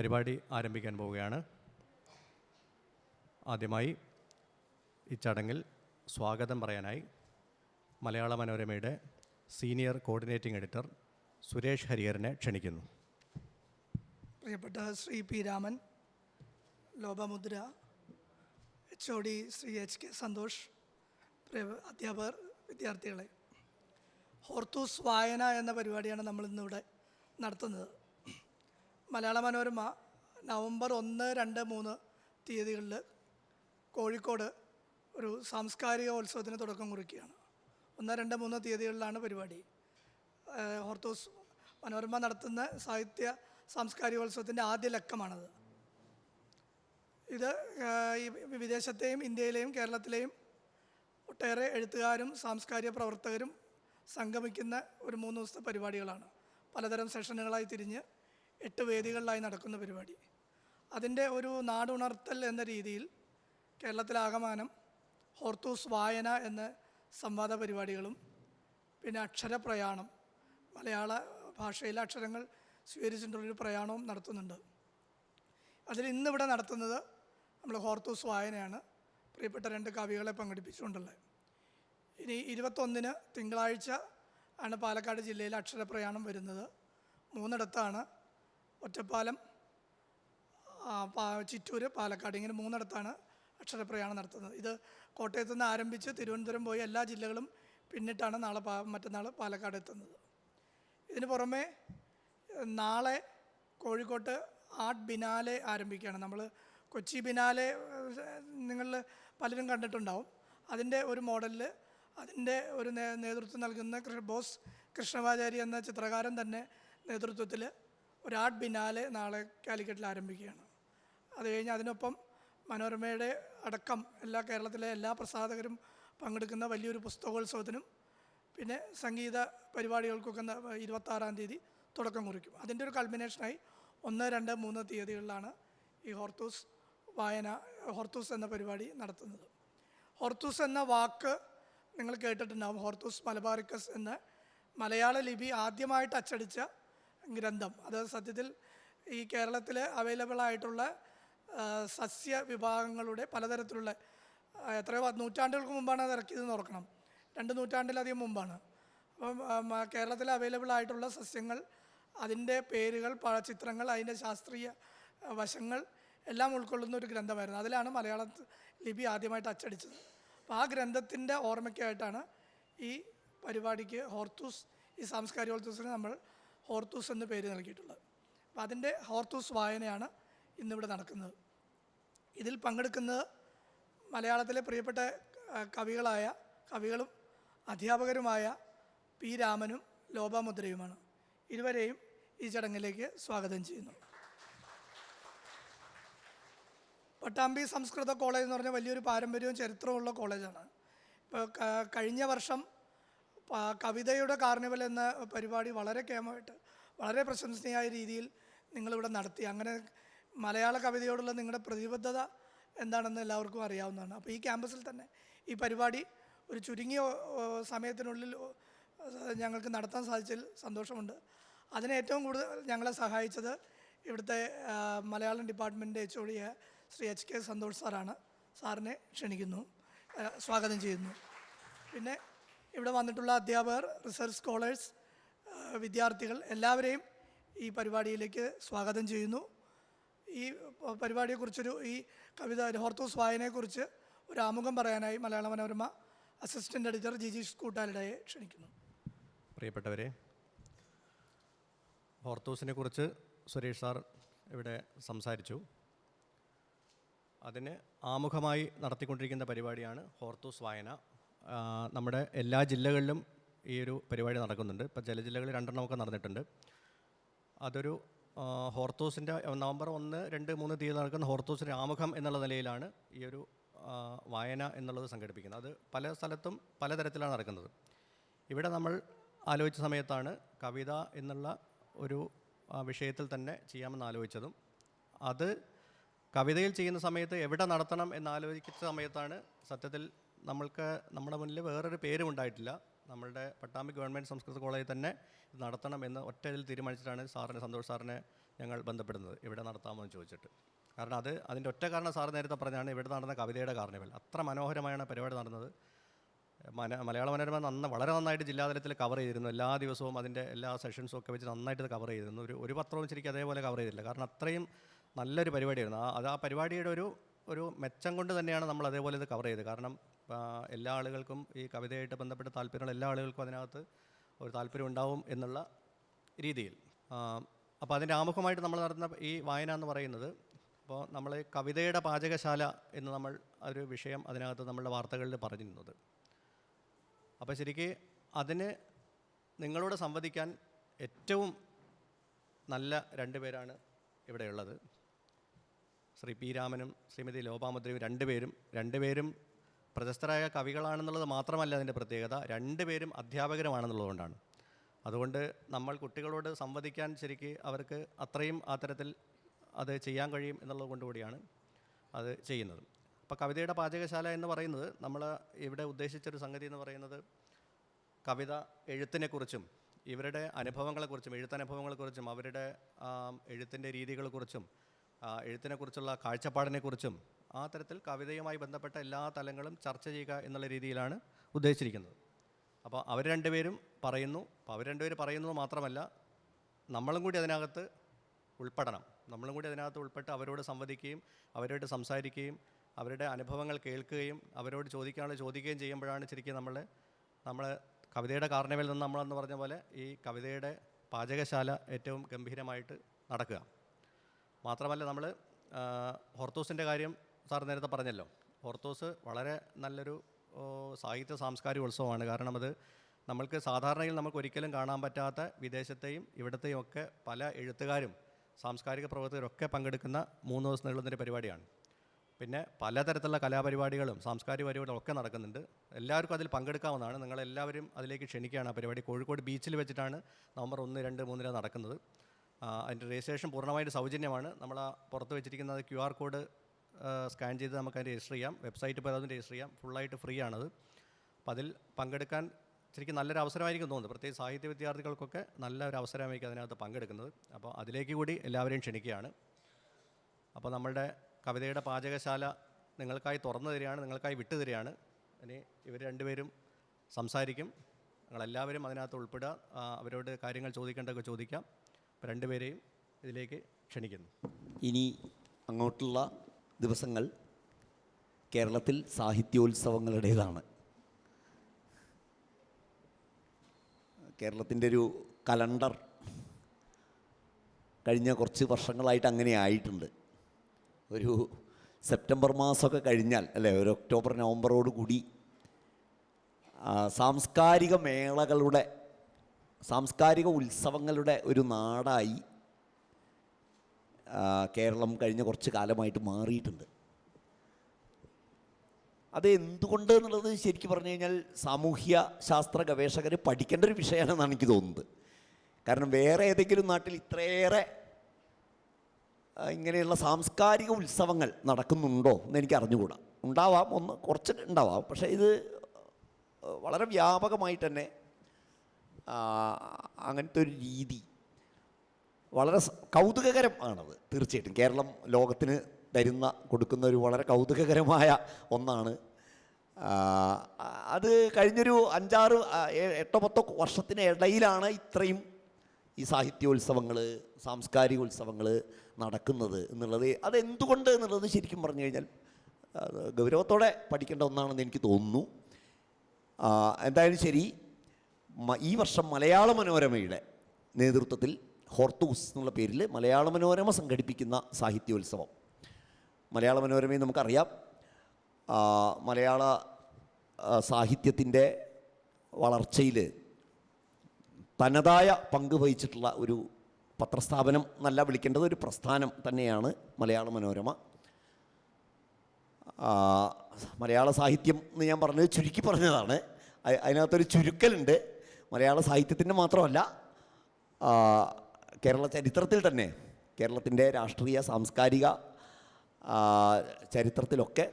പരിപാടി ആരംഭിക്കാൻ പോവുകയാണ്. ആദ്യമായി ഈ ചടങ്ങിൽ സ്വാഗതം പറയാനായി മലയാള മനോരമയുടെ സീനിയർ കോർഡിനേറ്റിംഗ് എഡിറ്റർ സുരേഷ് ഹരിഹരനെ ക്ഷണിക്കുന്നു. പ്രിയപ്പെട്ട Shri P Raman Lopamudra H O D Shri H K Santhosh അധ്യാപകർ വിദ്യാർത്ഥികളെ ഹോർത്തൂസ് വായന എന്ന പരിപാടിയാണ് നമ്മളിന്നിവിടെ നടത്തുന്നത്. മലയാള മനോരമ നവംബർ ഒന്ന് രണ്ട് മൂന്ന് തീയതികളിൽ കോഴിക്കോട് ഒരു സാംസ്കാരിക ഉത്സവത്തിന് തുടക്കം കുറിക്കുകയാണ്. ഒന്ന് രണ്ട് മൂന്ന് തീയതികളിലാണ് പരിപാടി. ഹോർത്തോസ് മനോരമ നടത്തുന്ന സാഹിത്യ സാംസ്കാരികോത്സവത്തിന്റെ ആദ്യ ലക്കമാണത്. ഇത് ഈ വിദേശത്തെയും ഇന്ത്യയിലെയും കേരളത്തിലെയും ഒട്ടേറെ എഴുത്തുകാരും സാംസ്കാരിക പ്രവർത്തകരും സംഗമിക്കുന്ന ഒരു മൂന്ന് ദിവസത്തെ പരിപാടികളാണ്. പലതരം സെഷനുകളായി തിരിഞ്ഞ് എട്ട് വേദികളിലായി നടക്കുന്ന പരിപാടി. അതിന്റെ ഒരു നാടുണർത്തൽ എന്ന രീതിയിൽ കേരളത്തിലാകമാനം ഹോർത്തൂസ് വായന എന്ന സംവാദ പരിപാടികളും പിന്നെ അക്ഷരപ്രയാണം മലയാള ഭാഷയിലെ അക്ഷരങ്ങൾ സ്വീകരിച്ചിട്ടുള്ളൊരു പ്രയാണവും നടത്തുന്നുണ്ട്. അതിൽ ഇന്നിവിടെ നടത്തുന്നത് നമ്മൾ ഹോർത്തൂസ് വായനയാണ്. പ്രിയപ്പെട്ട രണ്ട് കവികളെ പങ്കെടുപ്പിച്ചുകൊണ്ടുള്ളത്. ഇനി ഇരുപത്തൊന്നിന് തിങ്കളാഴ്ച ആണ് പാലക്കാട് ജില്ലയിൽ അക്ഷരപ്രയാണം വരുന്നത്. മൂന്നിടത്താണ് ഒറ്റപ്പാലം ചിറ്റൂർ പാലക്കാട് ഇങ്ങനെ മൂന്നിടത്താണ് അക്ഷരപ്രയാണം നടത്തുന്നത്. ഇത് കോട്ടയത്ത് നിന്ന് ആരംഭിച്ച് തിരുവനന്തപുരം പോയി എല്ലാ ജില്ലകളും പിന്നിട്ടാണ് നാളെ പാ മറ്റന്നാൾ പാലക്കാട് എത്തുന്നത്. ഇതിന് പുറമെ നാളെ കോഴിക്കോട്ട് ആർട്ട് ബിനാലെ ആരംഭിക്കുകയാണ്. നമ്മൾ കൊച്ചി ബിനാലെ നിങ്ങൾ പലരും കണ്ടിട്ടുണ്ടാവും. അതിന്റെ ഒരു മോഡലിൽ അതിന്റെ ഒരു നേതൃത്വം നൽകുന്ന ബോസ് കൃഷ്ണവാചാരി എന്ന ചിത്രകാരൻ തന്നെ നേതൃത്വത്തിൽ ഒരു ബിനാലെ നാളെ കാലിക്കറ്റിൽ ആരംഭിക്കുകയാണ്. അത് കഴിഞ്ഞ് അതിനൊപ്പം മനോരമയുടെ അടക്കം എല്ലാ കേരളത്തിലെ എല്ലാ പ്രസാധകരും പങ്കെടുക്കുന്ന വലിയൊരു പുസ്തകോത്സവത്തിനും പിന്നെ സംഗീത പരിപാടികൾക്കൊക്കെ ഇരുപത്താറാം തീയതി തുടക്കം കുറിക്കും. അതിന്റെ ഒരു കൾമിനേഷനായി ഒന്ന് രണ്ട് മൂന്ന് തീയതികളിലാണ് ഈ ഹോർത്തൂസ് വായന ഹോർത്തൂസ് എന്ന പരിപാടി നടത്തുന്നത്. ഹോർത്തൂസ് എന്ന വാക്ക് നിങ്ങൾ കേട്ടിട്ടുണ്ടാവും. ഹോർത്തൂസ് മലബാറിക്കസ് എന്ന മലയാള ലിപി ആദ്യമായിട്ട് അച്ചടിച്ച ഗ്രന്ഥം. അത് സത്യത്തിൽ ഈ കേരളത്തിൽ അവൈലബിൾ ആയിട്ടുള്ള സസ്യ വിഭാഗങ്ങളുടെ പലതരത്തിലുള്ള എത്രയോ നൂറ്റാണ്ടുകൾക്ക് മുമ്പാണ് അത് ഇറക്കിയതെന്ന് ഓർക്കണം. രണ്ട് നൂറ്റാണ്ടിലധികം മുമ്പാണ്. അപ്പം കേരളത്തിൽ അവൈലബിൾ ആയിട്ടുള്ള സസ്യങ്ങൾ അതിന്റെ പേരുകൾ ചിത്രങ്ങൾ അതിന്റെ ശാസ്ത്രീയ വശങ്ങൾ എല്ലാം ഉൾക്കൊള്ളുന്ന ഒരു ഗ്രന്ഥമായിരുന്നു. അതിലാണ് മലയാള ലിപി ആദ്യമായിട്ട് അച്ചടിച്ചത്. അപ്പോൾ ആ ഗ്രന്ഥത്തിന്റെ ഓർമ്മയ്ക്കായിട്ടാണ് ഈ പരിപാടിക്ക് ഹോർത്തൂസ് ഈ സാംസ്കാരികോത്സവത്തിന് നമ്മൾ ഹോർത്തൂസ് എന്ന പേര് നൽകിയിട്ടുള്ളത്. അപ്പോൾ അതിന്റെ ഹോർത്തൂസ് വായനയാണ് ഇന്നിവിടെ നടക്കുന്നത്. ഇതിൽ പങ്കെടുക്കുന്നത് മലയാളത്തിലെ പ്രിയപ്പെട്ട കവികളായ കവികളും അധ്യാപകരുമായ പി രാമനും ലോപാമുദ്രയുമാണ്. ഇരുവരെയും ഈ ചടങ്ങിലേക്ക് സ്വാഗതം ചെയ്യുന്നു. പട്ടാമ്പി സംസ്കൃത കോളേജ് എന്ന് പറഞ്ഞാൽ വലിയൊരു പാരമ്പര്യവും ചരിത്രമുള്ള കോളേജാണ്. ഇപ്പോൾ കഴിഞ്ഞ വർഷം കവിതയുടെ കാർണിവൽ എന്ന പരിപാടി വളരെ കേമമായിട്ട് വളരെ പ്രശംസനീയമായ രീതിയിൽ നിങ്ങളിവിടെ നടത്തി. അങ്ങനെ മലയാള കവിതയോടുള്ള നിങ്ങളുടെ പ്രതിബദ്ധത എന്താണെന്ന് എല്ലാവർക്കും അറിയാവുന്നതാണ്. അപ്പോൾ ഈ ക്യാമ്പസിൽ തന്നെ ഈ പരിപാടി ഒരു ചുരുങ്ങിയ സമയത്തിനുള്ളിൽ ഞങ്ങൾക്ക് നടത്താൻ സാധിച്ചതിൽ സന്തോഷമുണ്ട്. അതിന് ഏറ്റവും കൂടുതൽ ഞങ്ങളെ സഹായിച്ചത് ഇവിടുത്തെ Malayalam department H O D Shri H K Santhosh സാറാണ്. സാറിനെ ക്ഷണിക്കുന്നു. സ്വാഗതം ചെയ്യുന്നു. പിന്നെ ഇവിടെ വന്നിട്ടുള്ള അധ്യാപകർ റിസർച്ച് സ്കോളേഴ്സ് വിദ്യാർത്ഥികൾ എല്ലാവരെയും ഈ പരിപാടിയിലേക്ക് സ്വാഗതം ചെയ്യുന്നു. ഈ പരിപാടിയെക്കുറിച്ചൊരു ഈ കവിത ഹോർത്തോസ് വായനയെക്കുറിച്ച് ഒരു ആമുഖം പറയാനായി മലയാള മനോരമ അസിസ്റ്റന്റ് എഡിറ്റർ ജിജീഷ് കൂട്ടാലിടയെ ക്ഷണിക്കുന്നു. പ്രിയപ്പെട്ടവരെ ഹോർത്തൂസിനെ കുറിച്ച് സുരേഷ് സാർ ഇവിടെ സംസാരിച്ചു. അതിന് ആമുഖമായി നടത്തിക്കൊണ്ടിരിക്കുന്ന പരിപാടിയാണ് ഹോർത്തൂസ് വായന നമ്മുടെ എല്ലാ ജില്ലകളിലും ഈ ഒരു പരിപാടി നടക്കുന്നുണ്ട്. ഇപ്പോൾ ചില ജില്ലകളിൽ രണ്ടെണ്ണമൊക്കെ നടന്നിട്ടുണ്ട്. അതൊരു ഹോർത്തോസിന്റെ നവംബർ ഒന്ന് രണ്ട് മൂന്ന് തീയതി നടക്കുന്ന ഹോർത്തൂസിന്റെ ആമുഖം എന്നുള്ള നിലയിലാണ് ഈ ഒരു വായന എന്നുള്ളത് സംഘടിപ്പിക്കുന്നത്. അത് പല സ്ഥലത്തും പലതരത്തിലാണ് നടക്കുന്നത്. ഇവിടെ നമ്മൾ ആലോചിച്ച സമയത്താണ് കവിത എന്നുള്ള ഒരു വിഷയത്തിൽ തന്നെ ചെയ്യാമെന്ന് ആലോചിച്ചതും. അത് കവിതയിൽ ചെയ്യുന്ന സമയത്ത് എവിടെ നടത്തണം എന്നാലോചിച്ച സമയത്താണ് സത്യത്തിൽ നമ്മൾക്ക് നമ്മുടെ മുന്നിൽ വേറൊരു പേരും ഉണ്ടായിട്ടില്ല. നമ്മളുടെ പട്ടാമ്പി ഗവൺമെന്റ് സംസ്കൃത കോളേജിൽ തന്നെ ഇത് നടത്തണം എന്ന് ഒറ്റ ഇതിൽ തീരുമാനിച്ചിട്ടാണ് സാറിനെ സന്തോഷ് സാറിനെ ഞങ്ങൾ ബന്ധപ്പെടുന്നത്. ഇവിടെ നടത്താമോ എന്ന് ചോദിച്ചിട്ട്. കാരണം അത് അതിന്റെ ഒറ്റ കാരണം സാർ നേരത്തെ പറഞ്ഞാണ് ഇവിടെ നടന്ന കവിതയുടെ കാർണിവൽ. അത്ര മനോഹരമായാണ് പരിപാടി നടന്നത്. മന മലയാള മനോരമ നന്ന വളരെ നന്നായിട്ട് ജില്ലാതലത്തിൽ കവർ ചെയ്തിരുന്നു. എല്ലാ ദിവസവും അതിന്റെ എല്ലാ സെഷൻസും ഒക്കെ വെച്ച് നന്നായിട്ട് ഇത് കവർ ചെയ്തിരുന്നു. ഒരു ഒരു പത്രവും ശരിക്കും അതേപോലെ കവർ ചെയ്തില്ല കാരണം അത്രയും നല്ലൊരു പരിപാടിയായിരുന്നു. അത് ആ പരിപാടിയുടെ ഒരു ഒരു മെച്ചം കൊണ്ട് തന്നെയാണ് നമ്മൾ അതേപോലെ ഇത് കവർ ചെയ്തത്. കാരണം എല്ലാ ആളുകൾക്കും ഈ കവിതയായിട്ട് ബന്ധപ്പെട്ട താല്പര്യമുള്ള എല്ലാ ആളുകൾക്കും അതിനകത്ത് ഒരു താല്പര്യം ഉണ്ടാവും എന്നുള്ള രീതിയിൽ. അപ്പോൾ അതിന്റെ ആമുഖമായിട്ട് നമ്മൾ നടത്തുന്ന ഈ വായന എന്ന് പറയുന്നത് അപ്പോൾ നമ്മൾ കവിതയുടെ പാചകശാല എന്ന് നമ്മൾ ഒരു വിഷയം അതിനകത്ത് നമ്മളുടെ വാർത്തകളിൽ പറഞ്ഞിരുന്നത്. അപ്പോൾ ശരിക്കും അതിന് നിങ്ങളോട് സംവദിക്കാൻ ഏറ്റവും നല്ല രണ്ട് പേരാണ് ഇവിടെയുള്ളത്. ശ്രീ പി രാമനും ശ്രീമതി ലോപാമുദ്രയും രണ്ടുപേരും രണ്ടുപേരും പ്രശസ്തരായ കവികളാണെന്നുള്ളത് മാത്രമല്ല അതിന്റെ പ്രത്യേകത. രണ്ടുപേരും അധ്യാപകരുമാണെന്നുള്ളതുകൊണ്ടാണ്. അതുകൊണ്ട് നമ്മൾ കുട്ടികളോട് സംവദിക്കാൻ ശരിക്ക് അവർക്ക് അത്രയും ആ തരത്തിൽ അത് ചെയ്യാൻ കഴിയും എന്നുള്ളത് കൊണ്ടുകൂടിയാണ് അത് ചെയ്യുന്നത്. അപ്പോൾ കവിതയുടെ പാചകശാല എന്ന് പറയുന്നത് നമ്മൾ ഇവിടെ ഉദ്ദേശിച്ചൊരു സംഗതി എന്ന് പറയുന്നത് കവിത എഴുത്തിനെക്കുറിച്ചും ഇവരുടെ അനുഭവങ്ങളെക്കുറിച്ചും എഴുത്തനുഭവങ്ങളെക്കുറിച്ചും അവരുടെ എഴുത്തിന്റെ രീതികളെക്കുറിച്ചും എഴുത്തിനെക്കുറിച്ചുള്ള കാഴ്ചപ്പാടിനെക്കുറിച്ചും ആ തരത്തിൽ കവിതയുമായി ബന്ധപ്പെട്ട എല്ലാ തലങ്ങളും ചർച്ച ചെയ്യുക എന്നുള്ള രീതിയിലാണ് ഉദ്ദേശിച്ചിരിക്കുന്നത്. അപ്പോൾ അവർ രണ്ടുപേരും പറയുന്നു അപ്പോൾ അവർ രണ്ടുപേരും പറയുന്നത് മാത്രമല്ല നമ്മളും കൂടി അതിനകത്ത് ഉൾപ്പെടണം. നമ്മളും കൂടി അതിനകത്ത് ഉൾപ്പെട്ട് അവരോട് സംവദിക്കുകയും അവരോട് സംസാരിക്കുകയും അവരുടെ അനുഭവങ്ങൾ കേൾക്കുകയും അവരോട് ചോദിക്കാനുള്ള ചോദിക്കുകയും ചെയ്യുമ്പോഴാണ് ശരിക്കും നമ്മൾ നമ്മൾ കവിതയുടെ കാർണിവൽ നിന്ന് നമ്മളെന്ന് പറഞ്ഞ പോലെ ഈ കവിതയുടെ പാചകശാല ഏറ്റവും ഗംഭീരമായിട്ട് നടക്കുക. മാത്രമല്ല നമ്മൾ ഹോർത്തൂസിന്റെ കാര്യം സാർ നേരത്തെ പറഞ്ഞല്ലോ ഓർത്തോസ് വളരെ നല്ലൊരു സാഹിത്യ സാംസ്കാരിക ഉത്സവമാണ്. കാരണം അത് നമ്മൾക്ക് സാധാരണയിൽ നമുക്ക് ഒരിക്കലും കാണാൻ പറ്റാത്ത വിദേശത്തെയും ഇവിടത്തെയും ഒക്കെ പല എഴുത്തുകാരും സാംസ്കാരിക പ്രവർത്തകരൊക്കെ പങ്കെടുക്കുന്ന മൂന്ന് ദിവസം നീളുന്നൊരു പരിപാടിയാണ്. പിന്നെ പലതരത്തിലുള്ള കലാപരിപാടികളും സാംസ്കാരിക പരിപാടികളും ഒക്കെ നടക്കുന്നുണ്ട്. എല്ലാവർക്കും അതിൽ പങ്കെടുക്കാവുന്നതാണ്. നിങ്ങളെല്ലാവരും അതിലേക്ക് ക്ഷണിക്കുകയാണ് ആ പരിപാടി. കോഴിക്കോട് ബീച്ചിൽ വെച്ചിട്ടാണ് നവംബർ ഒന്ന് രണ്ട് മൂന്നിന് നടക്കുന്നത്. അതിന്റെ രജിസ്ട്രേഷൻ പൂർണമായിട്ട് സൗജന്യമാണ്. നമ്മൾ ആ പുറത്ത് വെച്ചിരിക്കുന്നത് ക്യു ആർ കോഡ് സ്കാൻ ചെയ്ത് നമുക്ക് അതിന് രജിസ്റ്റർ ചെയ്യാം. വെബ്സൈറ്റ് പോയി അതൊന്ന് രജിസ്റ്റർ ചെയ്യാം. ഫുള്ളായിട്ട് ഫ്രീ ആണത്. അപ്പോൾ അതിൽ പങ്കെടുക്കാൻ ശരിക്കും നല്ലൊരു അവസരമായിരിക്കും തോന്നുന്നത് പ്രത്യേകിച്ച് സാഹിത്യ വിദ്യാർത്ഥികൾക്കൊക്കെ നല്ല ഒരു അവസരമായിരിക്കും അതിനകത്ത് പങ്കെടുക്കുന്നത്. അപ്പോൾ അതിലേക്ക് കൂടി എല്ലാവരെയും ക്ഷണിക്കുകയാണ്. അപ്പോൾ നമ്മളുടെ കവിതയുടെ പാചകശാല നിങ്ങൾക്കായി തുറന്നു തരികയാണ് നിങ്ങൾക്കായി വിട്ടു തരികയാണ്. ഇനി ഇവർ രണ്ടുപേരും സംസാരിക്കും. നിങ്ങളെല്ലാവരും അതിനകത്ത് ഉൾപ്പെടുക. അവരോട് കാര്യങ്ങൾ ചോദിക്കേണ്ടതൊക്കെ ചോദിക്കാം. രണ്ടുപേരെയും ഇതിലേക്ക് ക്ഷണിക്കുന്നു. ഇനി അങ്ങോട്ടുള്ള ദിവസങ്ങൾ കേരളത്തിൽ സാഹിത്യോത്സവങ്ങളുടേതാണ്. കേരളത്തിന്റെ ഒരു കലണ്ടർ കഴിഞ്ഞ കുറച്ച് വർഷങ്ങളായിട്ട് അങ്ങനെ ആയിട്ടുണ്ട്. ഒരു സെപ്റ്റംബർ മാസമൊക്കെ കഴിഞ്ഞാൽ അല്ലേ ഒരു ഒക്ടോബർ നവംബറോട് കൂടി സാംസ്കാരിക മേളകളുടെ സാംസ്കാരിക ഉത്സവങ്ങളുടെ ഒരു നാടായി കേരളം കഴിഞ്ഞ കുറച്ച് കാലമായിട്ട് മാറിയിട്ടുണ്ട്. അത് എന്തുകൊണ്ട് എന്നുള്ളത് ശരിക്കും പറഞ്ഞു കഴിഞ്ഞാൽ സാമൂഹ്യ ശാസ്ത്ര ഗവേഷകർ പഠിക്കേണ്ട ഒരു വിഷയമാണെന്നാണ് എനിക്ക് തോന്നുന്നത്. കാരണം വേറെ ഏതെങ്കിലും നാട്ടിൽ ഇത്രയേറെ ഇങ്ങനെയുള്ള സാംസ്കാരിക ഉത്സവങ്ങൾ നടക്കുന്നുണ്ടോ എന്ന് എനിക്ക് അറിഞ്ഞുകൂടാ. ഉണ്ടാവാം ഒന്ന് കുറച്ച് ഉണ്ടാവാം. പക്ഷേ ഇത് വളരെ വ്യാപകമായിട്ട് തന്നെ അങ്ങനത്തെ ഒരു രീതി വളരെ കൗതുകകരം ആണത് തീർച്ചയായിട്ടും കേരളം ലോകത്തിന് തരുന്ന കൊടുക്കുന്ന ഒരു വളരെ കൗതുകകരമായ ഒന്നാണ്. അത് കഴിഞ്ഞൊരു അഞ്ചാറ് എട്ടോ പത്തോ വർഷത്തിന് ഇടയിലാണ് ഇത്രയും ഈ സാഹിത്യോത്സവങ്ങൾ സാംസ്കാരിക ഉത്സവങ്ങൾ നടക്കുന്നത് എന്നുള്ളത്. അതെന്തുകൊണ്ട് എന്നുള്ളത് ശരിക്കും പറഞ്ഞു കഴിഞ്ഞാൽ ഗൗരവത്തോടെ പഠിക്കേണ്ട ഒന്നാണെന്ന് എനിക്ക് തോന്നുന്നു. എന്തായാലും ശരി ഈ വർഷം മലയാള മനോരമയുടെ നേതൃത്വത്തിൽ ഹോർത്തൂസ് എന്നുള്ള പേരിൽ മലയാള മനോരമ സംഘടിപ്പിക്കുന്ന സാഹിത്യോത്സവം. മലയാള മനോരമയെ നമുക്കറിയാം. മലയാള സാഹിത്യത്തിന്റെ വളർച്ചയിൽ തനതായ പങ്ക് വഹിച്ചിട്ടുള്ള ഒരു പത്രസ്ഥാപനം എന്നല്ല വിളിക്കേണ്ടത് ഒരു പ്രസ്ഥാനം തന്നെയാണ് മലയാള മനോരമ. മലയാള സാഹിത്യം എന്ന് ഞാൻ പറഞ്ഞത് ചുരുക്കി പറഞ്ഞതാണ്. അതിനകത്തൊരു ചുരുക്കലുണ്ട്. മലയാള സാഹിത്യത്തിന്റെ മാത്രമല്ല കേരള ചരിത്രത്തിൽ തന്നെ കേരളത്തിന്റെ രാഷ്ട്രീയ സാംസ്കാരിക ചരിത്രത്തിലൊക്കെ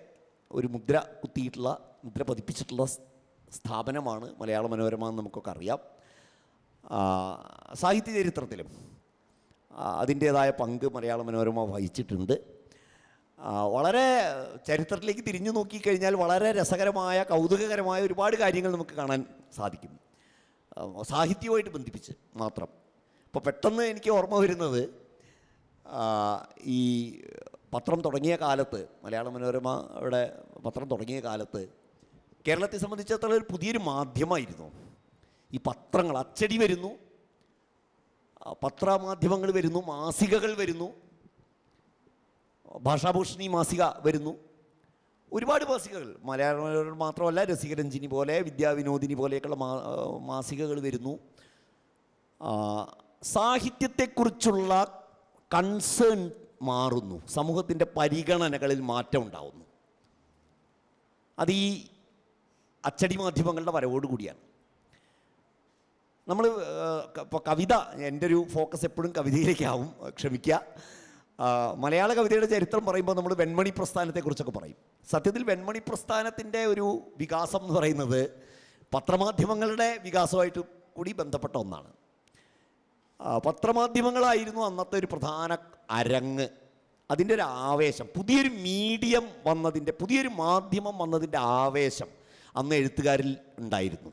ഒരു മുദ്ര കുത്തിയിട്ടുള്ള മുദ്ര പതിപ്പിച്ചിട്ടുള്ള സ്ഥാപനമാണ് മലയാള മനോരമ എന്ന് നമുക്കൊക്കെ അറിയാം. സാഹിത്യ ചരിത്രത്തിലും അതിന്റേതായ പങ്ക് മലയാള മനോരമ വഹിച്ചിട്ടുണ്ട്. വളരെ ചരിത്രത്തിലേക്ക് തിരിഞ്ഞു നോക്കിക്കഴിഞ്ഞാൽ വളരെ രസകരമായ കൗതുകകരമായ ഒരുപാട് കാര്യങ്ങൾ നമുക്ക് കാണാൻ സാധിക്കും. സാഹിത്യവുമായിട്ട് ബന്ധിപ്പിച്ച് മാത്രം. ഇപ്പോൾ പെട്ടെന്ന് എനിക്ക് ഓർമ്മ വരുന്നത് ഈ പത്രം തുടങ്ങിയ കാലത്ത് മലയാള മനോരമ മനോരമയുടെ പത്രം തുടങ്ങിയ കാലത്ത് കേരളത്തെ സംബന്ധിച്ചിടത്തോളം ഒരു പുതിയൊരു മാധ്യമമായിരുന്നു. ഈ പത്രങ്ങൾ അച്ചടി വരുന്നു പത്രമാധ്യമങ്ങൾ വരുന്നു മാസികകൾ വരുന്നു ഭാഷാഭൂഷണി മാസിക വരുന്നു. ഒരുപാട് മാസികകൾ മലയാള മനോരമ മാത്രമല്ല രസികരഞ്ജിനി പോലെ വിദ്യാവിനോദിനി പോലെയൊക്കെയുള്ള മാസികകൾ വരുന്നു. സാഹിത്യത്തെക്കുറിച്ചുള്ള കൺസേൺ മാറുന്നു. സമൂഹത്തിന്റെ പരിഗണനകളിൽ മാറ്റം ഉണ്ടാവുന്നു. അത് ഈ അച്ചടി മാധ്യമങ്ങളുടെ വരവോടുകൂടിയാണ് നമ്മൾ ഇപ്പോൾ കവിത എന്റെ ഒരു ഫോക്കസ് എപ്പോഴും കവിതയിലേക്കാവും. ക്ഷമിക്കുക മലയാള കവിതയുടെ ചരിത്രം പറയുമ്പോൾ നമ്മൾ വെൺമണി പ്രസ്ഥാനത്തെക്കുറിച്ചൊക്കെ പറയും. സത്യത്തിൽ വെൺമണി പ്രസ്ഥാനത്തിന്റെ ഒരു വികാസം എന്ന് പറയുന്നത് പത്രമാധ്യമങ്ങളുടെ വികാസമായിട്ട് കൂടി ബന്ധപ്പെട്ട ഒന്നാണ്. പത്രമാധ്യമങ്ങളായിരുന്നു അന്നത്തെ ഒരു പ്രധാന അരങ്ങ്. അതിന്റെ ഒരു ആവേശം പുതിയൊരു മീഡിയം വന്നതിന്റെ പുതിയൊരു മാധ്യമം വന്നതിന്റെ ആവേശം അന്ന് എഴുത്തുകാരിൽ ഉണ്ടായിരുന്നു.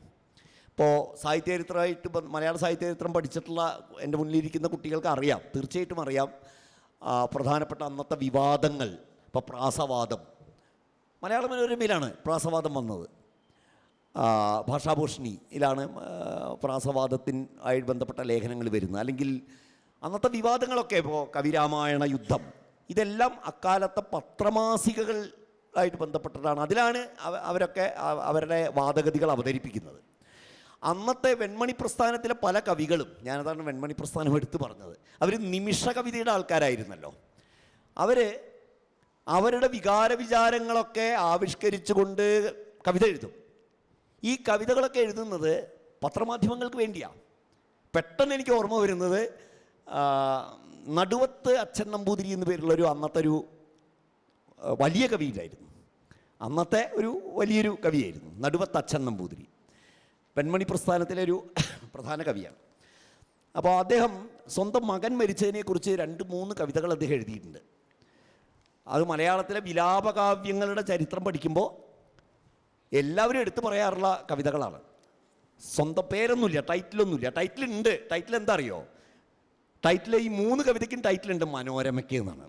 ഇപ്പോൾ സാഹിത്യചരിത്രമായിട്ട് മലയാള സാഹിത്യചരിത്രം പഠിച്ചിട്ടുള്ള എന്റെ മുന്നിലിരിക്കുന്ന കുട്ടികൾക്ക് അറിയാം തീർച്ചയായിട്ടും അറിയാം. പ്രധാനപ്പെട്ട അന്നത്തെ വിവാദങ്ങൾ ഇപ്പോൾ പ്രാസവാദം. മലയാള മനോരമയിലാണ് പ്രാസവാദം വന്നത്. ഭാഷാഭൂഷണിയിലാണ് പ്രാസവാദത്തിൻ ആയി ബന്ധപ്പെട്ട ലേഖനങ്ങൾ വരുന്നത്. അല്ലെങ്കിൽ അന്നത്തെ വിവാദങ്ങളൊക്കെ ഇപ്പോൾ കവിരാമായണ യുദ്ധം ഇതെല്ലാം അക്കാലത്തെ പത്രമാസികകൾ ആയിട്ട് ബന്ധപ്പെട്ടിട്ടാണ് അതിലാണ് അവരൊക്കെ അവരുടെ വാദഗതികൾ അവതരിപ്പിക്കുന്നത്. അന്നത്തെ വെൺമണി പ്രസ്ഥാനത്തിലെ പല കവികളും ഞാനതാണ് വെൺമണി പ്രസ്ഥാനം എടുത്തു പറഞ്ഞത് അവർ നിമിഷ കവിതയുടെ ആൾക്കാരായിരുന്നല്ലോ. അവർ അവരുടെ വികാര വിചാരങ്ങളൊക്കെ ആവിഷ്കരിച്ചുകൊണ്ട് കവിത എഴുതും. ഈ കവിതകളൊക്കെ എഴുതുന്നത് പത്രമാധ്യമങ്ങൾക്ക് വേണ്ടിയാണ് പെട്ടെന്ന് എനിക്ക് ഓർമ്മ വരുന്നത് നടുവത്ത് അച്ഛൻ നമ്പൂതിരി എന്ന് പേരുള്ളൊരു അന്നത്തെ ഒരു വലിയ കവിയിലായിരുന്നു അന്നത്തെ ഒരു വലിയൊരു കവിയായിരുന്നു നടുവത്ത് അച്ഛൻ നമ്പൂതിരി. പെൺമണി പ്രസ്ഥാനത്തിലെ ഒരു പ്രധാന കവിയാണ്. അപ്പോൾ അദ്ദേഹം സ്വന്തം മകൻ മരിച്ചതിനെക്കുറിച്ച് രണ്ട് മൂന്ന് കവിതകൾ അദ്ദേഹം എഴുതിയിട്ടുണ്ട്. അത് മലയാളത്തിലെ വിലാപകാവ്യങ്ങളുടെ ചരിത്രം പഠിക്കുമ്പോൾ എല്ലാവരും എടുത്തു പറയാറുള്ള കവിതകളാണ്. സ്വന്തം പേരൊന്നുമില്ല ടൈറ്റിലൊന്നുമില്ല. ടൈറ്റിൽ ഉണ്ട് ടൈറ്റിൽ എന്താ അറിയോ ടൈറ്റിൽ ഈ മൂന്ന് കവിതയ്ക്കും ടൈറ്റിലുണ്ട് മനോരമയ്ക്ക് എന്നാണ്.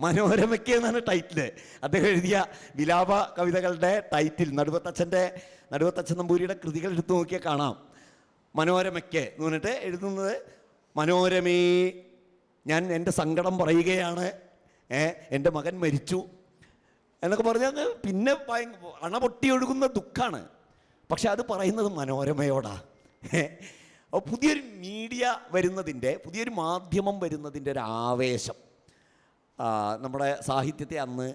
മനോരമയ്ക്ക് എന്നാണ് ടൈറ്റിൽ അദ്ദേഹം എഴുതിയ വിലാപ കവിതകളുടെ ടൈറ്റിൽ നടുവത്തച്ഛന്റെ നടുവത്തച്ഛൻ നമ്പൂരിയുടെ കൃതികൾ എടുത്തു നോക്കിയാൽ കാണാം. മനോരമയ്ക്ക് എന്ന് പറഞ്ഞിട്ട് എഴുതുന്നത് മനോരമേ ഞാൻ എന്റെ സങ്കടം പറയുകയാണ്. എന്റെ മകൻ മരിച്ചു. എന്നൊക്കെ പറഞ്ഞാൽ പിന്നെ ഭയ- അണ പൊട്ടി ഒഴുകുന്ന ദുഃഖമാണ് പക്ഷെ അത് പറയുന്നത് മനോരമയോടാ? അപ്പോൾ പുതിയൊരു മീഡിയ വരുന്നതിന്റെ പുതിയൊരു മാധ്യമം വരുന്നതിന്റെ ഒരു ആവേശം നമ്മുടെ സാഹിത്യത്തെ അന്ന്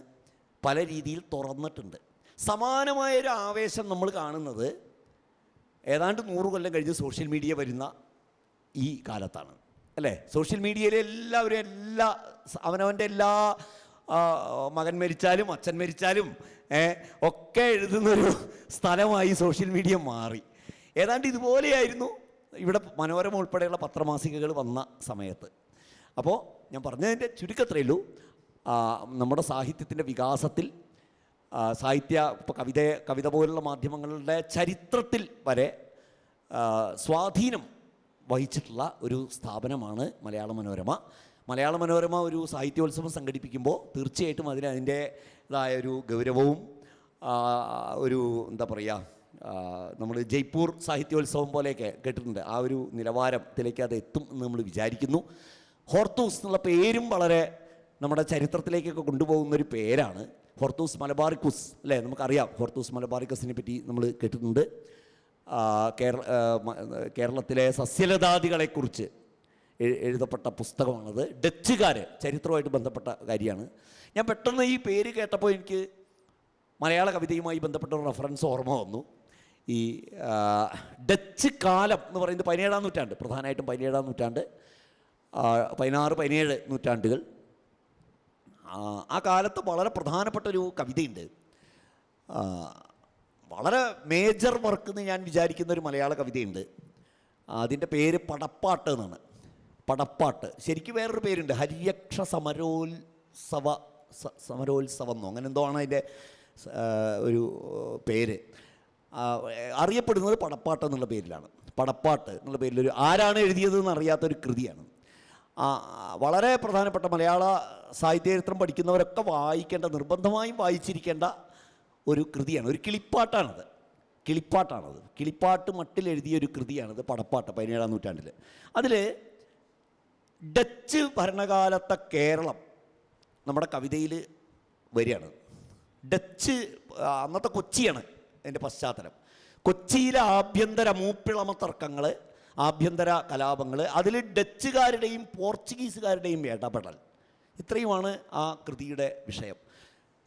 പല രീതിയിൽ തുറന്നിട്ടുണ്ട്. സമാനമായൊരു ആവേശം നമ്മൾ കാണുന്നത് ഏതാണ്ട് നൂറ് കൊല്ലം കഴിഞ്ഞ് സോഷ്യൽ മീഡിയ വരുന്ന ഈ കാലത്താണ്. അല്ലേ? സോഷ്യൽ മീഡിയയിലെ എല്ലാവരും എല്ലാ അവനവന്റെ എല്ലാ മകൻ മരിച്ചാലും അച്ഛൻ മരിച്ചാലും ഒക്കെ എഴുതുന്നൊരു സ്ഥലമായി സോഷ്യൽ മീഡിയ മാറി. ഏതാണ്ട് ഇതുപോലെയായിരുന്നു ഇവിടെ മനോരമ ഉൾപ്പെടെയുള്ള പത്രമാസികകൾ വന്ന സമയത്ത്. അപ്പോൾ ഞാൻ പറഞ്ഞതിന്റെ ചുരുക്കത്രയേ ഉള്ളൂ. നമ്മുടെ സാഹിത്യത്തിന്റെ വികാസത്തിൽ സാഹിത്യ ഇപ്പോൾ കവിത കവിത പോലുള്ള മാധ്യമങ്ങളുടെ ചരിത്രത്തിൽ വരെ സ്വാധീനം വഹിച്ചിട്ടുള്ള ഒരു സ്ഥാപനമാണ് മലയാള മനോരമ. മലയാള മനോരമ ഒരു സാഹിത്യോത്സവം സംഘടിപ്പിക്കുമ്പോൾ തീർച്ചയായിട്ടും അതിന് അതിന്റേതായ ഒരു ഗൗരവവും ഒരു എന്താ പറയുക നമ്മൾ ജയ്പൂർ സാഹിത്യോത്സവം പോലെയൊക്കെ കേട്ടിട്ടുണ്ട്. ആ ഒരു നിലവാരത്തിലേക്ക് അത് എത്തും എന്ന് നമ്മൾ വിചാരിക്കുന്നു. ഹോർത്തൂസ് എന്നുള്ള പേരും വളരെ നമ്മുടെ ചരിത്രത്തിലേക്കൊക്കെ കൊണ്ടുപോകുന്ന ഒരു പേരാണ്. ഹോർത്തൂസ് മലബാറിക്കുസ് അല്ലേ? നമുക്കറിയാം ഹോർത്തൂസ് മലബാറിക്കസിനെ പറ്റി നമ്മൾ കേട്ടിട്ടുണ്ട്. കേരള കേരളത്തിലെ സസ്യലതാദികളെക്കുറിച്ച്. എഴുതപ്പെട്ട പുസ്തകമാണത്. ഡച്ചുകാർ ചരിത്രവുമായിട്ട് ബന്ധപ്പെട്ട കാര്യമാണ്. ഞാൻ പെട്ടെന്ന് ഈ പേര് കേട്ടപ്പോൾ എനിക്ക് മലയാള കവിതയുമായി ബന്ധപ്പെട്ട റെഫറൻസ് ഓർമ്മ വന്നു. ഈ ഡച്ച് കാലം എന്ന് പറയുന്നത് പതിനേഴാം നൂറ്റാണ്ട് പ്രധാനമായിട്ടും പതിനേഴാം നൂറ്റാണ്ട് പതിനാറ് പതിനേഴ് നൂറ്റാണ്ടുകൾ. ആ, കാലത്ത് വളരെ പ്രധാനപ്പെട്ട ഒരു കവിതയുണ്ട്. വളരെ മേജർ വർക്ക് എന്ന് ഞാൻ വിചാരിക്കുന്ന ഒരു മലയാള കവിതയുണ്ട്. അതിന്റെ പേര് പടപ്പാട്ട് എന്നാണ്. പടപ്പാട്ട്. ശരിക്കും വേറൊരു പേരുണ്ട്. ഹരിയക്ഷ സമരോത്സവ സമരോത്സവം എന്നോ അങ്ങനെ എന്തോ ആണ് അതിന്റെ ഒരു പേര്. അറിയപ്പെടുന്നത് പടപ്പാട്ട് എന്നുള്ള പേരിലാണ്. പടപ്പാട്ട് എന്നുള്ള പേരിൽ ഒരു ആരാണ് എഴുതിയതെന്ന് അറിയാത്തൊരു കൃതിയാണ്. വളരെ പ്രധാനപ്പെട്ട മലയാള സാഹിത്യചരിത്രം പഠിക്കുന്നവരൊക്കെ വായിക്കേണ്ട നിർബന്ധമായും വായിച്ചിരിക്കേണ്ട ഒരു കൃതിയാണ്. ഒരു കിളിപ്പാട്ടാണത്. കിളിപ്പാട്ടാണത്. കിളിപ്പാട്ട് മട്ടിൽ എഴുതിയ ഒരു കൃതിയാണിത് പടപ്പാട്ട് പതിനേഴാം നൂറ്റാണ്ടിൽ. അതിൽ ഡച്ച് ഭരണകാലത്തെ കേരളം നമ്മുടെ കവിതയിൽ വരികയാണ്. ഡച്ച് അന്നത്തെ കൊച്ചിയാണ് എന്റെ പശ്ചാത്തലം. കൊച്ചിയിലെ ആഭ്യന്തര മൂപ്പിളമ തർക്കങ്ങൾ ആഭ്യന്തര കലാപങ്ങൾ അതിൽ ഡച്ചുകാരുടെയും പോർച്ചുഗീസുകാരുടെയും ഇടപെടൽ. ഇത്രയുമാണ് ആ കൃതിയുടെ വിഷയം.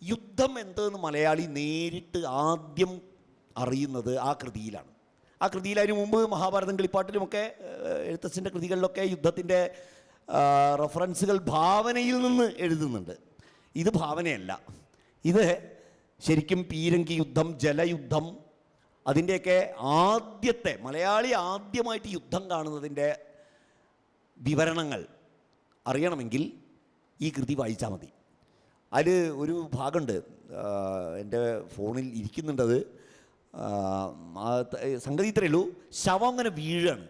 യുദ്ധം എന്തെന്ന് മലയാളി നേരിട്ട് ആദ്യം അറിയുന്നത് ആ കൃതിയിലാണ്. ആ കൃതിയിൽ അതിനു മുമ്പ് മഹാഭാരതം കിളിപ്പാട്ടിലുമൊക്കെ എഴുത്തച്ഛന്റെ കൃതികളിലൊക്കെ യുദ്ധത്തിന്റെ റെഫറൻസുകൾ ഭാവനയിൽ നിന്ന് എഴുതുന്നുണ്ട്. ഇത് ഭാവനയല്ല. ഇത് ശരിക്കും പീരങ്കി യുദ്ധം ജലയുദ്ധം അതിന്റെയൊക്കെ ആദ്യത്തെ മലയാളി ആദ്യമായിട്ട് യുദ്ധം കാണുന്നതിന്റെ വിവരണങ്ങൾ അറിയണമെങ്കിൽ ഈ കൃതി വായിച്ചാൽ മതി. അതിൽ ഒരു ഭാഗമുണ്ട്. എന്റെ ഫോണിൽ ഇരിക്കുന്നുണ്ടത് സംഗതി ഇത്രയേ ഉള്ളൂ. ശവം അങ്ങനെ വീഴാണ്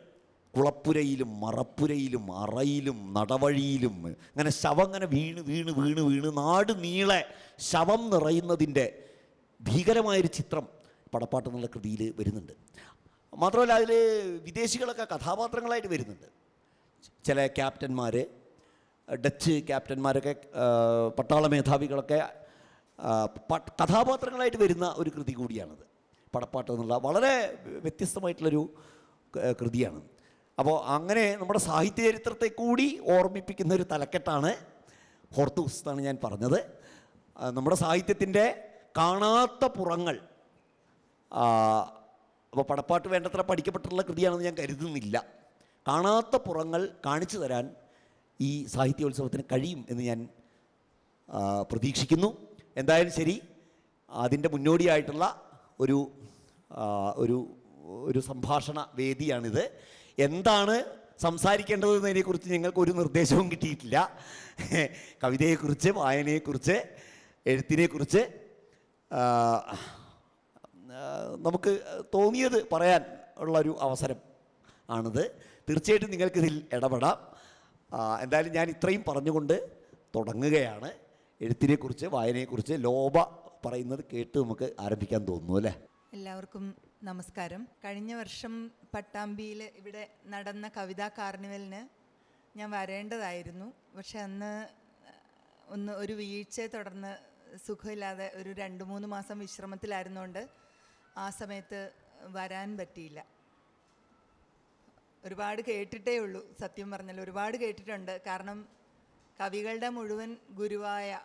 കുളപ്പുരയിലും മറപ്പുരയിലും അറയിലും നടവഴിയിലും അങ്ങനെ ശവം അങ്ങനെ വീണ് വീണ് വീണ് വീണ് നാട് നീളെ ശവം നിറയുന്നതിന്റെ ഭീകരമായൊരു ചിത്രം പടപ്പാട്ട് എന്നുള്ള കൃതിയിൽ വരുന്നുണ്ട്. മാത്രമല്ല അതിൽ വിദേശികളൊക്കെ കഥാപാത്രങ്ങളായിട്ട് വരുന്നുണ്ട്. ചില ക്യാപ്റ്റന്മാർ ഡച്ച് ക്യാപ്റ്റന്മാരൊക്കെ പട്ടാള മേധാവികളൊക്കെ കഥാപാത്രങ്ങളായിട്ട് വരുന്ന ഒരു കൃതി കൂടിയാണത്. പടപ്പാട്ട് എന്നുള്ള വളരെ വ്യത്യസ്തമായിട്ടുള്ളൊരു കൃതിയാണ്. അപ്പോൾ അങ്ങനെ നമ്മുടെ സാഹിത്യ ചരിത്രത്തെ കൂടി ഓർമ്മിപ്പിക്കുന്ന ഒരു തലക്കെട്ടാണ് ഹോർത്തൂസ് എന്നാണ് ഞാൻ പറഞ്ഞത്. നമ്മുടെ സാഹിത്യത്തിന്റെ കാണാത്ത പുറങ്ങൾ അപ്പോൾ പടപ്പാട്ട് വേണ്ടത്ര പഠിക്കപ്പെട്ടിട്ടുള്ള കൃതിയാണെന്ന് ഞാൻ കരുതുന്നില്ല. കാണാത്ത പുറങ്ങൾ കാണിച്ചു തരാൻ ഈ സാഹിത്യോത്സവത്തിന് കഴിയും എന്ന് ഞാൻ പ്രതീക്ഷിക്കുന്നു. എന്തായാലും ശരി അതിന്റെ മുന്നോടിയായിട്ടുള്ള ഒരു ഒരു ഒരു സംഭാഷണ വേദിയാണിത്. എന്താണ് സംസാരിക്കേണ്ടതെന്നതിനെക്കുറിച്ച് ഞങ്ങൾക്ക് ഒരു നിർദ്ദേശവും കിട്ടിയിട്ടില്ല. കവിതയെക്കുറിച്ച് വായനയെക്കുറിച്ച് എഴുത്തിനെക്കുറിച്ച് നമുക്ക് തോന്നിയത് പറയാൻ ഉള്ളൊരു അവസരം ആണിത്. തീർച്ചയായിട്ടും നിങ്ങൾക്കിതിൽ ഇടപെടാം. എന്തായാലും ഞാൻ ഇത്രയും പറഞ്ഞുകൊണ്ട് തുടങ്ങുകയാണ്. എഴുത്തിനെക്കുറിച്ച് വായനയെക്കുറിച്ച് ലോബ പറയുന്നത് കേട്ട് നമുക്ക് ആരംഭിക്കാൻ തോന്നുന്നു അല്ലേ? എല്ലാവർക്കും നമസ്കാരം. കഴിഞ്ഞ വർഷം പട്ടാമ്പിയിൽ ഇവിടെ നടന്ന കവിതാ കാർണിവലിന് ഞാൻ വരേണ്ടതായിരുന്നു. പക്ഷെ അന്ന് ഒന്ന് ഒരു വീഴ്ചയെ തുടർന്ന് സുഖമില്ലാതെ ഒരു രണ്ട് മൂന്ന് മാസം വിശ്രമത്തിലായിരുന്നുകൊണ്ട് ആ സമയത്ത് വരാൻ പറ്റിയില്ല. ഒരുപാട് കേട്ടിട്ടേ ഉള്ളൂ സത്യം പറഞ്ഞാൽ ഒരുപാട് കേട്ടിട്ടുണ്ട്. കാരണം കവികളുടെ മുഴുവൻ ഗുരുവായ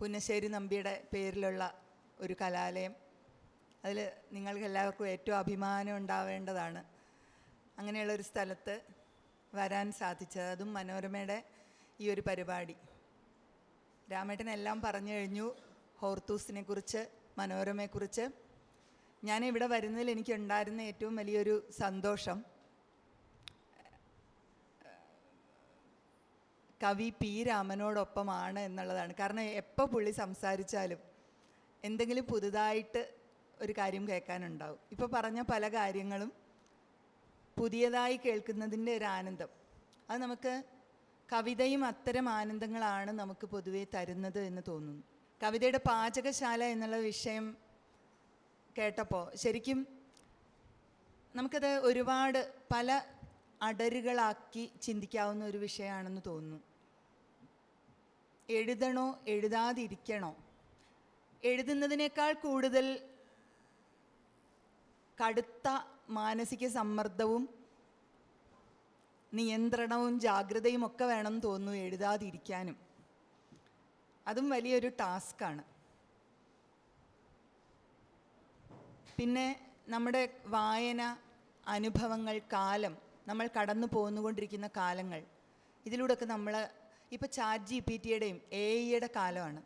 പുന്നശ്ശേരി നമ്പിയുടെ പേരിലുള്ള ഒരു കലാലയം അതിൽ നിങ്ങൾക്ക് എല്ലാവർക്കും ഏറ്റവും അഭിമാനം ഉണ്ടാവേണ്ടതാണ്. അങ്ങനെയുള്ളൊരു സ്ഥലത്ത് വരാൻ സാധിച്ചത്. അതും മനോരമയുടെ ഈ ഒരു പരിപാടി. രാമേട്ടനെല്ലാം പറഞ്ഞു കഴിഞ്ഞു ഹോർത്തൂസിനെ കുറിച്ച് മനോരമയെക്കുറിച്ച്. ഞാൻ ഇവിടെ വരുന്നതിൽ എനിക്കുണ്ടായിരുന്ന ഏറ്റവും വലിയൊരു സന്തോഷം കവി പി രാമനോടൊപ്പമാണ് എന്നുള്ളതാണ്. കാരണം എപ്പോൾ പുള്ളി സംസാരിച്ചാലും എന്തെങ്കിലും പുതുതായിട്ട് ഒരു കാര്യം കേൾക്കാനുണ്ടാവും. ഇപ്പോൾ പറഞ്ഞ പല കാര്യങ്ങളും പുതിയതായി കേൾക്കുന്നതിന്റെ ഒരു ആനന്ദം. അത് നമുക്ക് കവിതയും അത്തരം ആനന്ദങ്ങളാണ് നമുക്ക് പൊതുവേ തരുന്നത് എന്ന് തോന്നുന്നു. കവിതയുടെ പാചകശാല എന്നുള്ള വിഷയം കേട്ടപ്പോൾ ശരിക്കും നമുക്കത് ഒരുപാട് പല അടരുകളാക്കി ചിന്തിക്കാവുന്ന ഒരു വിഷയമാണെന്ന് തോന്നുന്നു. എഴുതണോ എഴുതാതിരിക്കണോ? എഴുതുന്നതിനേക്കാൾ കൂടുതൽ കടുത്ത മാനസിക സമ്മർദ്ദവും നിയന്ത്രണവും ജാഗ്രതയും ഒക്കെ വേണം തോന്നുന്നു എഴുതാതിരിക്കാനും. അതും വലിയൊരു ടാസ്ക്കാണ് പിന്നെ നമ്മുടെ വായന അനുഭവങ്ങൾ കാലം നമ്മൾ കടന്നു പോന്നുകൊണ്ടിരിക്കുന്ന കാലങ്ങൾ ഇതിലൂടെയൊക്കെ നമ്മൾ ഇപ്പോൾ ചാറ്റ് ജി പി ടിയുടെയും എ ഐയുടെ കാലമാണ്.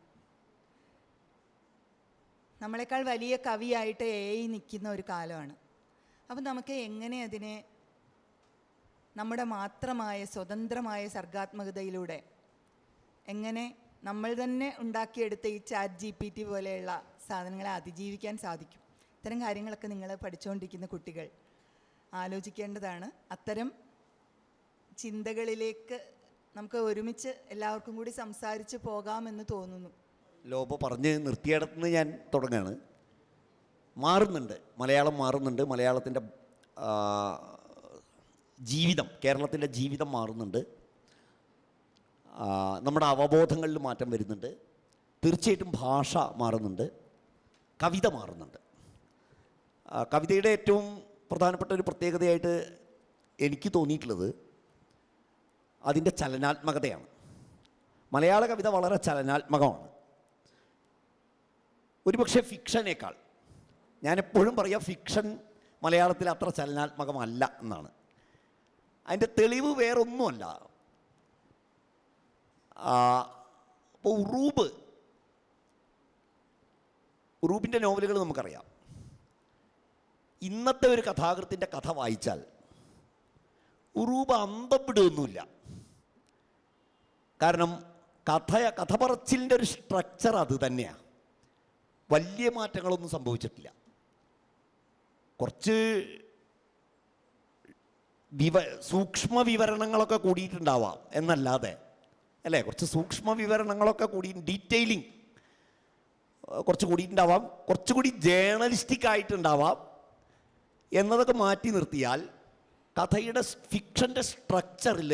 നമ്മളെക്കാൾ വലിയ കവിയായിട്ട് എ ഐ നിൽക്കുന്ന ഒരു കാലമാണ്. അപ്പം നമുക്ക് എങ്ങനെ അതിനെ നമ്മുടെ മാത്രമായ സ്വതന്ത്രമായ സർഗാത്മകതയിലൂടെ എങ്ങനെ നമ്മൾ തന്നെ ഉണ്ടാക്കിയെടുത്ത ഈ ചാറ്റ് ജി പി ടി പോലെയുള്ള സാധനങ്ങളെ അതിജീവിക്കാൻ സാധിക്കും? ഇത്തരം കാര്യങ്ങളൊക്കെ നിങ്ങൾ പഠിച്ചുകൊണ്ടിരിക്കുന്ന കുട്ടികൾ ആലോചിക്കേണ്ടതാണ്. അത്തരം ചിന്തകളിലേക്ക് നമുക്ക് ഒരുമിച്ച് എല്ലാവർക്കും കൂടി സംസാരിച്ച് പോകാമെന്ന് തോന്നുന്നു. ലോബ പറഞ്ഞ് നിർത്തിയിടത്ത് നിന്ന് ഞാൻ തുടങ്ങുകയാണ് മാറുന്നുണ്ട്. മലയാളം മാറുന്നുണ്ട്. മലയാളത്തിന്റെ ജീവിതം കേരളത്തിന്റെ ജീവിതം മാറുന്നുണ്ട്. നമ്മുടെ അവബോധങ്ങളിൽ മാറ്റം വരുന്നുണ്ട്. തീർച്ചയായിട്ടും ഭാഷ മാറുന്നുണ്ട്. കവിത മാറുന്നുണ്ട്. കവിതയുടെ ഏറ്റവും പ്രധാനപ്പെട്ട ഒരു പ്രത്യേകതയായിട്ട് എനിക്ക് തോന്നിയിട്ടുള്ളത് അതിന്റെ ചലനാത്മകതയാണ്. മലയാള കവിത വളരെ ചലനാത്മകമാണ്. ഒരുപക്ഷെ ഫിക്ഷനേക്കാൾ. ഞാനെപ്പോഴും പറയാം ഫിക്ഷൻ മലയാളത്തിൽ അത്ര ചലനാത്മകമല്ല എന്നാണ്. അതിന്റെ തെളിവ് വേറൊന്നുമല്ല. ഇപ്പോൾ ഉറൂബ്. ഉറൂബിന്റെ നോവലുകൾ നമുക്കറിയാം. ഇന്നത്തെ ഒരു കഥാകൃത്തിന്റെ കഥ വായിച്ചാൽ ഉറൂബ് അന്തപ്പെടുകയൊന്നുമില്ല കാരണം കഥയ കഥ പറച്ചിലിന്റെ ഒരു സ്ട്രക്ചർ അത് തന്നെയാണ് വലിയ മാറ്റങ്ങളൊന്നും സംഭവിച്ചിട്ടില്ല. കുറച്ച് വിവ സൂക്ഷ്മ വിവരണങ്ങളൊക്കെ കൂടിയിട്ടുണ്ടാവാം എന്നല്ലാതെ അല്ലേ? കുറച്ച് സൂക്ഷ്മ വിവരണങ്ങളൊക്കെ കൂടി ഡീറ്റെയിലിംഗ് കുറച്ച് കൂടിയിട്ടുണ്ടാവാം. കുറച്ചുകൂടി ജേർണലിസ്റ്റിക് ആയിട്ടുണ്ടാവാം എന്നതൊക്കെ മാറ്റി നിർത്തിയാൽ കഥയുടെ ഫിക്ഷന്റെ സ്ട്രക്ചറിൽ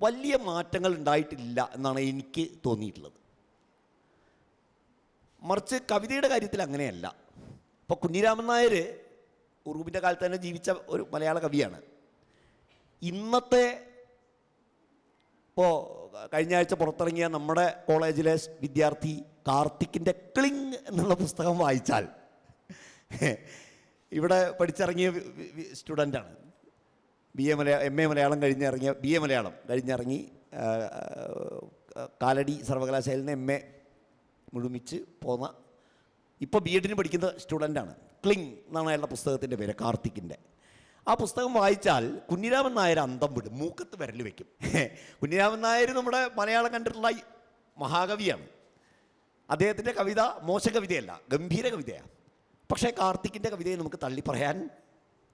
വലിയ മാറ്റങ്ങൾ ഉണ്ടായിട്ടില്ല എന്നാണ് എനിക്ക് തോന്നിയിട്ടുള്ളത്. മറിച്ച് കവിതയുടെ കാര്യത്തിൽ അങ്ങനെയല്ല. ഇപ്പോൾ കുഞ്ഞിരാമൻ നായർ ഉറൂബിന്റെ കാലത്ത് തന്നെ ജീവിച്ച ഒരു മലയാള കവിയാണ്. ഇന്നത്തെ ഇപ്പോൾ കഴിഞ്ഞ ആഴ്ച പുറത്തിറങ്ങിയ നമ്മുടെ കോളേജിലെ വിദ്യാർത്ഥി കാർത്തിക്കിന്റെ ക്ലിങ് എന്നുള്ള പുസ്തകം വായിച്ചാൽ ഇവിടെ പഠിച്ചിറങ്ങിയ സ്റ്റുഡന്റാണ് B A Malayalam M A Malayalam കഴിഞ്ഞിറങ്ങിയ B A Malayalam കഴിഞ്ഞിറങ്ങി കാലടി സർവകലാശാലയിൽ നിന്ന് എം എ മുഴുമിച്ച് പോന്ന ഇപ്പോൾ ബി എഡിന് പഠിക്കുന്ന സ്റ്റുഡന്റാണ്. ക്ലിങ് എന്നാണ് അയാളുടെ പുസ്തകത്തിന്റെ പേര് കാർത്തിക്കിന്റെ. ആ പുസ്തകം വായിച്ചാൽ കുഞ്ഞിരാമൻ നായർ അന്തം വിടും മൂക്കത്ത് വിരൽ വെക്കും. കുഞ്ഞിരാമൻ നായർ നമ്മുടെ മലയാളം കണ്ടിട്ടുള്ള മഹാകവിയാണ്. അദ്ദേഹത്തിന്റെ കവിത മോശ കവിതയല്ല ഗംഭീര കവിതയാണ് പക്ഷേ കാർത്തിക്കിന്റെ കവിതയെ നമുക്ക് തള്ളി പറയാൻ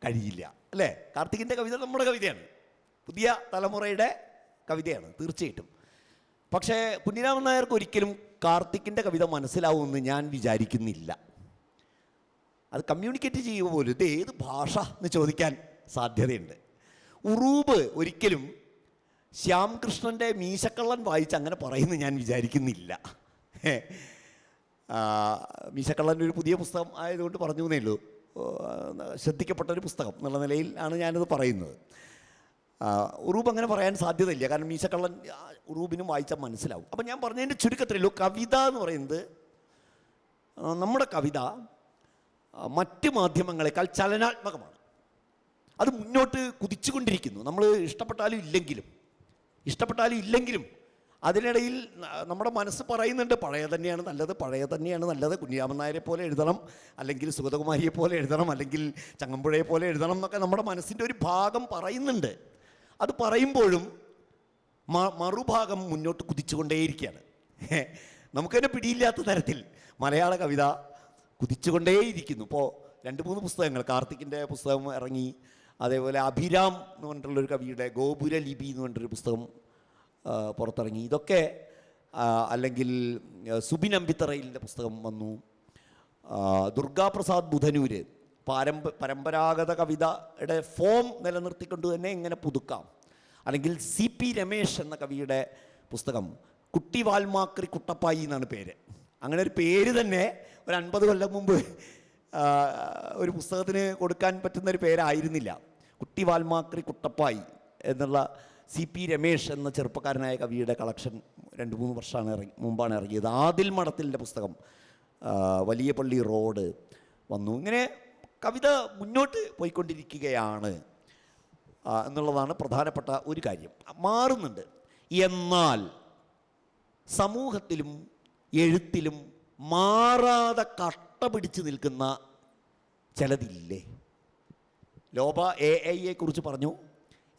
കഴിയില്ല അല്ലേ? കാർത്തിക്കിന്റെ കവിത നമ്മുടെ കവിതയാണ്. പുതിയ തലമുറയുടെ കവിതയാണ് തീർച്ചയായിട്ടും. പക്ഷേ കുഞ്ഞിരാമൻ നായർക്ക് ഒരിക്കലും കാർത്തിക്കിന്റെ കവിത മനസ്സിലാവുമെന്ന് ഞാൻ വിചാരിക്കുന്നില്ല. അത് കമ്മ്യൂണിക്കേറ്റ് ചെയ്യുക പോലും ഇത് ഏത് ഭാഷ എന്ന് ചോദിക്കാൻ സാധ്യതയുണ്ട്. ഉറൂബ് ഒരിക്കലും ശ്യാംകൃഷ്ണന്റെ മീശക്കള്ളൻ വായിച്ച് അങ്ങനെ പറയുമെന്ന് ഞാൻ വിചാരിക്കുന്നില്ല. മീശക്കള്ളന്റെ ഒരു പുതിയ പുസ്തകം ആയതുകൊണ്ട് പറഞ്ഞു എന്നേ ഉള്ളൂ ശ്രദ്ധിക്കപ്പെട്ട ഒരു പുസ്തകം എന്നുള്ള നിലയിൽ ആണ് ഞാനത് പറയുന്നത്. ഉറൂബ് അങ്ങനെ പറയാൻ സാധ്യതയില്ല. കാരണം മീശക്കള്ളൻ ഉറൂബിനും വായിച്ചാൽ മനസ്സിലാവും. അപ്പം ഞാൻ പറഞ്ഞതിന്റെ ചുരുക്കത്തിലല്ലോ കവിത എന്ന് പറയുന്നത് നമ്മുടെ കവിത മറ്റ് മാധ്യമങ്ങളെക്കാൾ ചലനാത്മകമാണ്. അത് മുന്നോട്ട് കുതിച്ചുകൊണ്ടിരിക്കുന്നു. നമ്മൾ ഇഷ്ടപ്പെട്ടാലും ഇല്ലെങ്കിലും. ഇഷ്ടപ്പെട്ടാലും ഇല്ലെങ്കിലും അതിനിടയിൽ നമ്മുടെ മനസ്സ് പറയുന്നുണ്ട് പഴയ തന്നെയാണ് നല്ലത് പഴയ തന്നെയാണ് നല്ലത്. കുഞ്ഞിരാമൻ നായരെ പോലെ എഴുതണം അല്ലെങ്കിൽ സുഗതകുമാരിയെ പോലെ എഴുതണം അല്ലെങ്കിൽ ചങ്ങമ്പുഴയെ പോലെ എഴുതണം എന്നൊക്കെ നമ്മുടെ മനസ്സിന്റെ ഒരു ഭാഗം പറയുന്നുണ്ട്. അത് പറയുമ്പോഴും മറുഭാഗം മുന്നോട്ട് കുതിച്ചുകൊണ്ടേയിരിക്കുകയാണ്. നമുക്കതിനെ പിടിയില്ലാത്ത തരത്തിൽ മലയാള കവിത കുതിച്ചുകൊണ്ടേയിരിക്കുന്നു. ഇപ്പോൾ രണ്ട് മൂന്ന് പുസ്തകങ്ങൾ കാർത്തിക്കിന്റെ പുസ്തകം ഇറങ്ങി അതേപോലെ അഭിരാം എന്ന് പറഞ്ഞിട്ടുള്ളൊരു കവിയുടെ ഗോപുര ലിപി എന്ന് പറഞ്ഞിട്ടൊരു പുസ്തകം പുറത്തിറങ്ങി. ഇതൊക്കെ അല്ലെങ്കിൽ സുബിൻ അമ്പിത്തറയിലിന്റെ പുസ്തകം വന്നു. ദുർഗാപ്രസാദ് ബുധനൂര് പാരമ്പ പരമ്പരാഗത കവിതയുടെ ഫോം നിലനിർത്തിക്കൊണ്ട് തന്നെ എങ്ങനെ പുതുക്കാം. അല്ലെങ്കിൽ സി പി രമേശ് എന്ന കവിയുടെ പുസ്തകം കുട്ടി വാൽമാക്രി കുട്ടപ്പായി എന്നാണ് പേര്. അങ്ങനെ ഒരു പേര് തന്നെ ഒരു അൻപത് കൊല്ലം മുമ്പ് ഒരു പുസ്തകത്തിന് കൊടുക്കാൻ പറ്റുന്ന ഒരു പേരായിരുന്നില്ല. കുട്ടി വാൽമാക്രി കുട്ടപ്പായി എന്നുള്ള സി പി രമേശ് എന്ന ചെറുപ്പക്കാരനായ കവിയുടെ കളക്ഷൻ രണ്ട് മൂന്ന് വർഷമാണ് ഇറങ്ങി മുമ്പാണ് ഇറങ്ങിയത്. ആദിൽ മഠത്തിന്റെ പുസ്തകം വലിയ പള്ളി റോഡ് വന്നു. ഇങ്ങനെ കവിത മുന്നോട്ട് പോയിക്കൊണ്ടിരിക്കുകയാണ്. എന്നുള്ളതാണ് പ്രധാനപ്പെട്ട ഒരു കാര്യം. മാറുന്നുണ്ട്. എന്നാൽ സമൂഹത്തിലും എഴുത്തിലും മാറാതെ കട്ട പിടിച്ച് നിൽക്കുന്ന ചിലതില്ലേ? ലോബ എ ഐയെ കുറിച്ച് പറഞ്ഞു.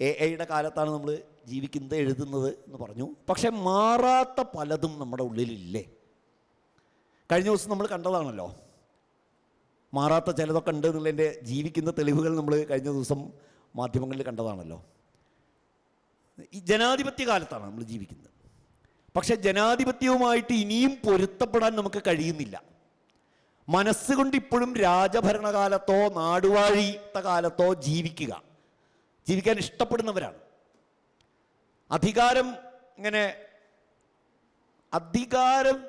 എ ഐയുടെ കാലത്താണ് നമ്മൾ ജീവിക്കുന്നത് എഴുതുന്നത് എന്ന് പറഞ്ഞു. പക്ഷെ മാറാത്ത പലതും നമ്മുടെ ഉള്ളിലില്ലേ? കഴിഞ്ഞ ദിവസം നമ്മൾ കണ്ടതാണല്ലോ. മാറാത്ത ചിലതൊക്കെ ഉണ്ട് എന്നുള്ളതിന്റെ ജീവിക്കുന്ന തെളിവുകൾ നമ്മൾ കഴിഞ്ഞ ദിവസം മാധ്യമങ്ങളിൽ കണ്ടതാണല്ലോ. ഈ ജനാധിപത്യ കാലത്താണ് നമ്മൾ ജീവിക്കുന്നത്. പക്ഷെ ജനാധിപത്യവുമായിട്ട് ഇനിയും പൊരുത്തപ്പെടാൻ നമുക്ക് കഴിയുന്നില്ല. മനസ്സുകൊണ്ട് ഇപ്പോഴും രാജഭരണകാലത്തോ നാടുവാഴിത്ത കാലത്തോ ജീവിക്കുക. ജീവിക്കാൻ ഇഷ്ടപ്പെടുന്നവരാണ്. അധികാരം ഇങ്ങനെ അധികാരം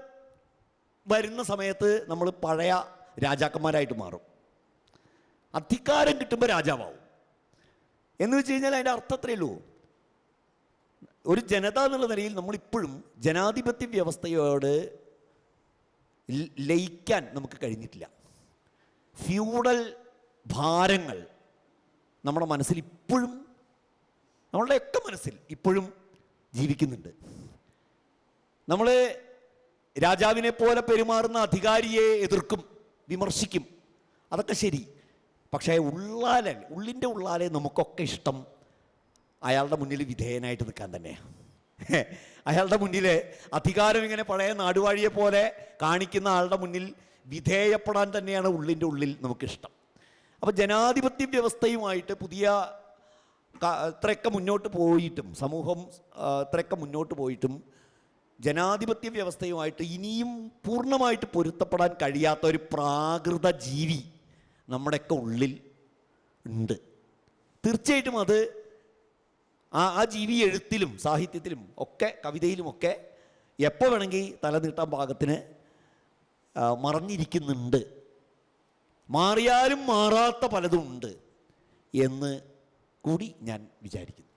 വരുന്ന സമയത്ത് നമ്മൾ പഴയ രാജാക്കന്മാരായിട്ട് മാറും. അധികാരം കിട്ടുമ്പോൾ രാജാവാവും. എന്ന് വെച്ച് കഴിഞ്ഞാൽ അതിന്റെ അർത്ഥം ഉള്ളൂ. ഒരു ജനത എന്നുള്ള നിലയിൽ നമ്മളിപ്പോഴും ജനാധിപത്യ വ്യവസ്ഥയോട് ലയിക്കാൻ നമുക്ക് കഴിഞ്ഞിട്ടില്ല. ഫ്യൂഡൽ ഭാരങ്ങൾ നമ്മുടെ മനസ്സിൽ ഇപ്പോഴും നമ്മളുടെയൊക്കെ മനസ്സിൽ ഇപ്പോഴും ജീവിക്കുന്നുണ്ട്. നമ്മൾ രാജാവിനെ പോലെ പെരുമാറുന്ന അധികാരിയെ എതിർക്കും. വിമർശിക്കും. അതൊക്കെ ശരി. പക്ഷേ ഉള്ളാലെ ഉള്ളിന്റെ ഉള്ളാലെ നമുക്കൊക്കെ ഇഷ്ടം അയാളുടെ മുന്നിൽ വിധേയനായിട്ട് നിൽക്കാൻ തന്നെയാണ് അയാളുടെ മുന്നിൽ അധികാരം ഇങ്ങനെ പഴയ നാടുവാഴിയെ പോലെ കാണിക്കുന്ന ആളുടെ മുന്നിൽ വിധേയപ്പെടാൻ തന്നെയാണ് ഉള്ളിന്റെ ഉള്ളിൽ നമുക്കിഷ്ടം. അപ്പോൾ ജനാധിപത്യ വ്യവസ്ഥയുമായിട്ട് പുതിയ ഇത്രയൊക്കെ മുന്നോട്ട് പോയിട്ടും സമൂഹം ഇത്രയൊക്കെ മുന്നോട്ട് പോയിട്ടും ജനാധിപത്യ വ്യവസ്ഥയുമായിട്ട് ഇനിയും പൂർണമായിട്ട് പൊരുത്തപ്പെടാൻ കഴിയാത്ത ഒരു പ്രാകൃത ജീവി നമ്മുടെയൊക്കെ ഉള്ളിൽ ഉണ്ട്. തീർച്ചയായിട്ടും അത് ആ ആ ജീവി എഴുത്തിലും സാഹിത്യത്തിലും ഒക്കെ കവിതയിലുമൊക്കെ എപ്പോൾ വേണമെങ്കിൽ തലനീട്ടാൻ പാകത്തിന് മറഞ്ഞിരിക്കുന്നുണ്ട്. മാറിയാലും മാറാത്ത പലതും ഉണ്ട് എന്ന് കൂടി ഞാൻ വിചാരിക്കുന്നു.